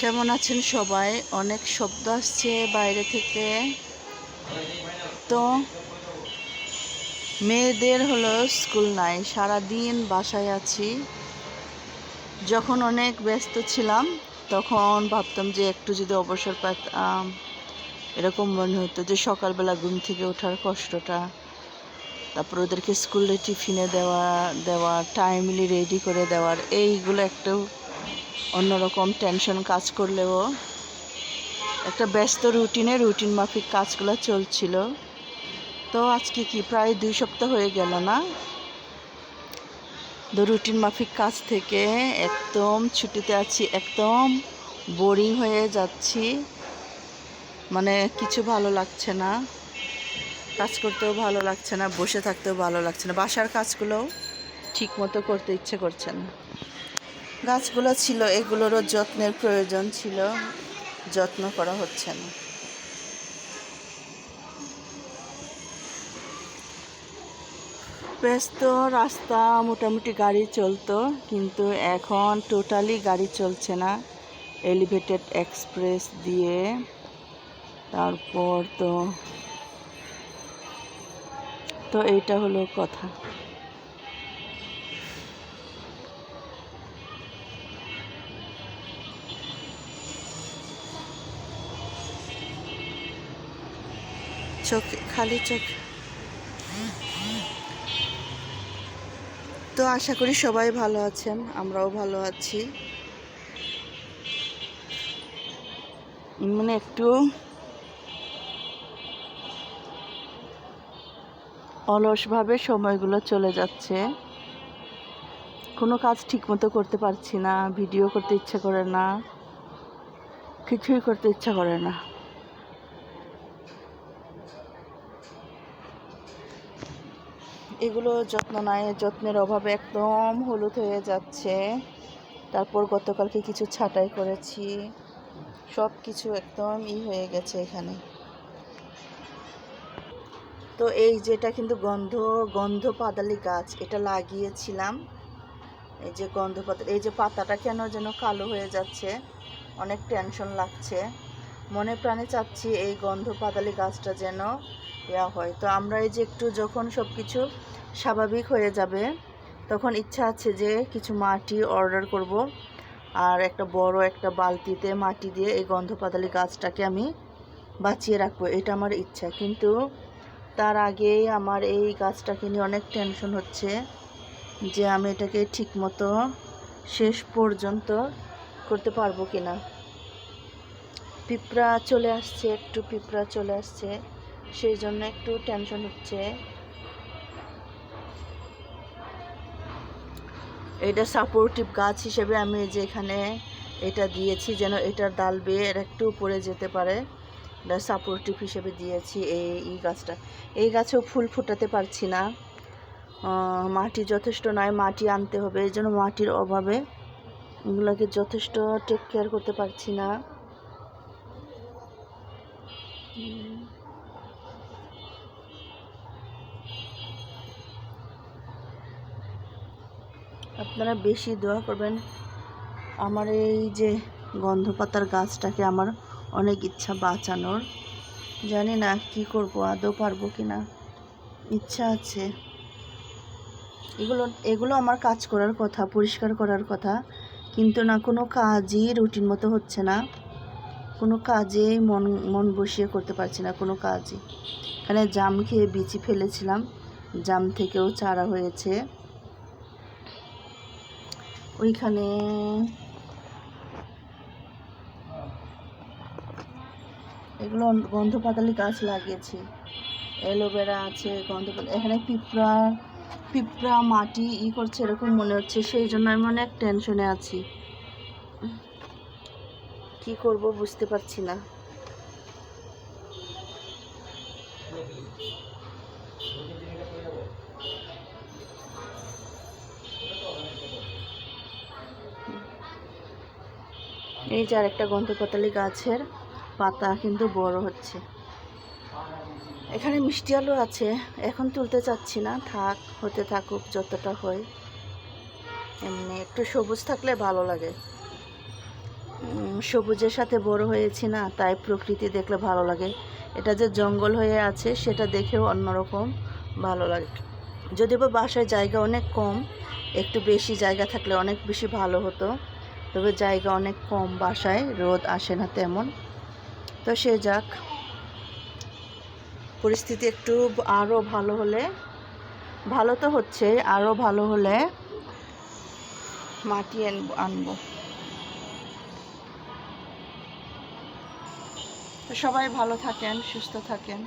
কেমন আছেন সবাই? অনেক শব্দ আসছে বাইরে থেকে। তো মেয়েদের হলো স্কুল নাই, সারাদিন বাসায় আছি। যখন অনেক ব্যস্ত ছিলাম, তখন ভাবতাম যে একটু যদি অবসর পেতাম এরকম মনে হতো যে সকালবেলা ঘুম থেকে ওঠার কষ্টটা। তারপর ওদেরকে স্কুলে টিফিনে দেওয়া দেওয়া টাইমলি রেডি করে দেওয়ার, এইগুলো একটু অন্যরকম টেনশন কাজ করলেও একটা ব্যস্ত রুটিনে রুটিন মাফিক কাজগুলো চলছিল। তো আজকে কি প্রায় দুই সপ্তাহ হয়ে গেল না? তো রুটিন মাফিক কাজ থেকে একদম ছুটিতে আছি, একদম বোরিং হয়ে যাচ্ছি। মানে কিছু ভালো লাগছে না। কাজ করতেও ভালো লাগছে না, বসে থাকতেও ভালো লাগছে না। বাসার কাজগুলোও ঠিক মতো করতে ইচ্ছে করছে না। গাছগুলো ছিল, এগুলোরও যত্নের প্রয়োজন ছিল। যত্ন করা হচ্ছে না। ব্যস্ত রাস্তা, মোটামুটি গাড়ি চলতো, কিন্তু এখন টোটালি গাড়ি চলছে না। এলিভেটেড এক্সপ্রেস দিয়ে, তারপর তো তো এইটা হলো কথা। চোখ, খালি চোখ। তো আশা করি সবাই ভালো আছেন, আমরাও ভালো আছি। মানে একটু অলসভাবে সময়গুলো চলে যাচ্ছে। কোনো কাজ ঠিকমতো করতে পারছি না, ভিডিও করতে ইচ্ছা করে না, কিছুই করতে ইচ্ছা করে না। এগুলো যত্ন নাই, যত্নের অভাবে একদম হলুদ হয়ে যাচ্ছে। তারপর গতকালকে কিছু ছাঁটাই করেছি। সব কিছু একদম ই হয়ে গেছে এখানে। তো এই যেটা কিন্তু গন্ধ গন্ধ পাতালি গাছ, এটা লাগিয়েছিলাম। এই যে গন্ধ পাতা, এই যে পাতাটা কেন যেন কালো হয়ে যাচ্ছে, অনেক টেনশন লাগছে। মনে প্রাণে চাচ্ছি এই গন্ধ পাতালি গাছটা যেন ইয়া হয়। তো আমরা এই যে একটু যখন সব কিছু স্বাভাবিক হয়ে যাবে, তখন ইচ্ছা আছে যে কিছু মাটি অর্ডার করব। আর একটা বড় একটা বালতিতে মাটি দিয়ে এই গন্ধ পাতালি গাছটাকে আমি বাঁচিয়ে রাখব, এটা আমার ইচ্ছা। কিন্তু তার আগেই আমার এই গাছটাকে নিয়ে অনেক টেনশন হচ্ছে যে আমি এটাকে ঠিকমতো শেষ পর্যন্ত করতে পারব কি না পিঁপড়া চলে আসছে, একটু পিঁপড়া চলে আসছে। সেই জন্য একটু টেনশন হচ্ছে। এটা সাপোর্টিভ গাছ হিসেবে আমি যে এখানে এটা দিয়েছি, যেন এটার ডাল বেয়ে এটা একটু উপরে যেতে পারে। এটা সাপোর্টিভ হিসেবে দিয়েছি এই এই গাছটা। এই গাছেও ফুল ফোটাতে পারছি না। মাটি যথেষ্ট নয়, মাটি আনতে হবে, এই জন্য মাটির অভাবে এগুলোকে যথেষ্ট টেক কেয়ার করতে পারছি না। আপনারা বেশি দোয়া করবেন। আমার এই যে গন্ধ পাতার গাছটাকে আমার অনেক ইচ্ছা বাঁচানোর। জানি না কি করব, আদৌ পারব কি না ইচ্ছা আছে। এগুলো এগুলো আমার কাজ করার কথা, পরিষ্কার করার কথা। কিন্তু না, কোনো কাজই রুটিন মতো হচ্ছে না। কোনো কাজেই মন মন বসিয়ে করতে পারছি না, কোনো কাজই। এখানে জাম খেয়ে বিচি ফেলেছিলাম। জাম থেকেও চারা হয়েছে। ওইখানে এগুলো গন্ধ পাতালি গাছ লাগিয়েছি। অ্যালোভেরা আছে গন্ধ পাতা এখানে পিঁপড়া পিঁপড়া, মাটি ই করছে এরকম মনে হচ্ছে, সেই জন্য আমি অনেক টেনশনে আছি। কি করব বুঝতে পারছি না। এই যে আরেকটা গন্ধপাতালি গাছের পাতা কিন্তু বড় হচ্ছে। এখানে মিষ্টি আলু আছে, এখন তুলতে চাচ্ছি না, থাক, হতে থাকুক, যতটা হয়। এমনি একটু সবুজ থাকলে ভালো লাগে। সবুজের সাথে বড় হয়েছি না, তাই প্রকৃতি দেখলে ভালো লাগে। এটা যে জঙ্গল হয়ে আছে, সেটা দেখেও অন্যরকম ভালো লাগে। যদিও বাসায় জায়গা অনেক কম, একটু বেশি জায়গা থাকলে অনেক বেশি ভালো হতো। তবে জায়গা অনেক কম বাসায়, রোদ আসে না তেমন। তো সে যাক। পরিস্থিতি একটু আরও ভালো হলে, ভালো তো হচ্ছে আরও ভালো হলে মাটি আনব আনব। তো সবাই ভালো থাকেন, সুস্থ থাকেন।